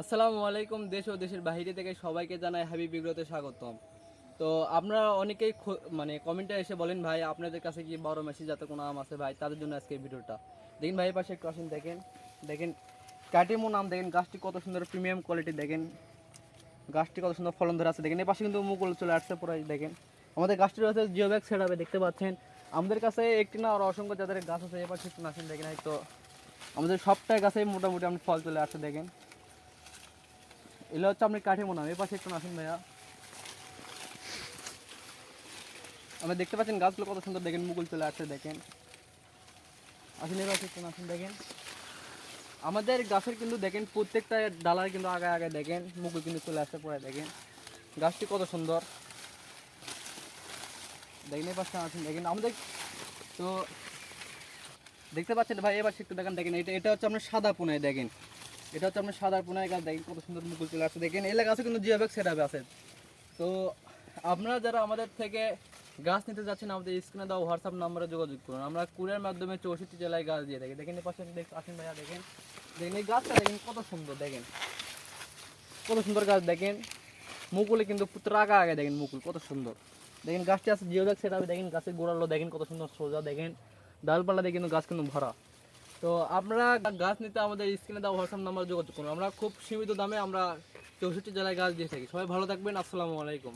আসসালামু আলাইকুম, দেশ ও দেশের বাইরে থেকে সবাইকে জানাই হাবিব বিগ্রতে স্বাগতম। তো আপনারা অনেকেই মানে কমেন্টে এসে বলেন, ভাই, আপনাদের কাছে কি বড় মেশি যাতে কোনো আম আছে? ভাই, তাদের জন্য আজকে ভিডিওটা। দেখেন ভাই পাশে একটু আসেন, দেখেন দেখেন, কাটিমো নাম, দেখেন, গাছটি কত সুন্দর, প্রিমিয়াম কোয়ালিটি, দেখেন, গাছটি কত সুন্দর ফলন ধরে আছে, দেখেন, এই পাশে কিন্তু মুকুল চলে আসছে পুরো দেখেন, আমাদের গাছটি রয়েছে জিও ব্যাগ সেট হবে দেখতে পাচ্ছেন। আমাদের কাছে একটি না, আর অসংখ্য যাদের গাছ আছে এবার একটু আসেন, দেখেন তো, আমাদের সবটাই গাছে মোটামুটি আপনি ফল চলে আসছে, দেখেন। এগুলো হচ্ছে আপনি কাঠে মনে এই পাশে একটু আসেন ভাইয়া। আমরা দেখতে পাচ্ছেন গাছগুলো কত সুন্দর দেখেন, মুকুল চলে আসছে দেখেন। আসেন এই পাশে একটু আসেন দেখেন। আমাদের গাছের কিন্তু দেখেন প্রত্যেকটা ডালার কিন্তু আগে আগে দেখেন, মুকুল কিন্তু চলে আসছে পরে দেখেন। গাছটি কত সুন্দর। দেখেন এই পাশে আছেন দেখেন, আমাদের তো দেখতে পাচ্ছেন ভাই এবার একটু দেখেন দেখেন, এটা এটা হচ্ছে আপনার সাদা পুনায় দেখেন। এটা হচ্ছে আপনার সাদা পুনায় গাছ দেখেন, কত সুন্দর মুকুল চলে আসছে। দেখেন এলাকা আছে কিন্তু জিও ব্যাগ সেট আছে। তো আপনারা যারা আমাদের থেকে গাছ নিতে যাচ্ছেন, আমাদের স্ক্রিনে দেওয়া হোয়াটসঅ্যাপ নাম্বারে যোগাযোগ করুন। আমরা কুরিয়ার মাধ্যমে চৌষট্টি জেলায় গাছ দিয়ে থাকি। দেখেন পাশে আসেন ভাইয়া, দেখেন। দেখেন, এই গাছটা দেখেন কত সুন্দর, দেখেন। কত সুন্দর গাছ, দেখেন। মুকুলে কিন্তু পুত্র আগে, দেখেন মুকুল, কত সুন্দর। দেখেন, গাছটি আছে জিও ব্যাগ সেট দেখেন গাছের গোড়ালো, দেখেন কত সুন্দর সোজা, দেখেন। ডালপালা দিয়ে কিন্তু গাছ কিন্তু ভরা। তো আমরা গাছ নিতে আমাদের স্ক্রিনে দেওয়া হোয়াটসঅ্যাপ নাম্বার যোগাযোগ করুন। আমরা খুব সীমিত দামে আমরা চৌষট্টি জেলায় গাছ দিয়ে থাকি। সবাই ভালো থাকবেন। আসসালামু আলাইকুম।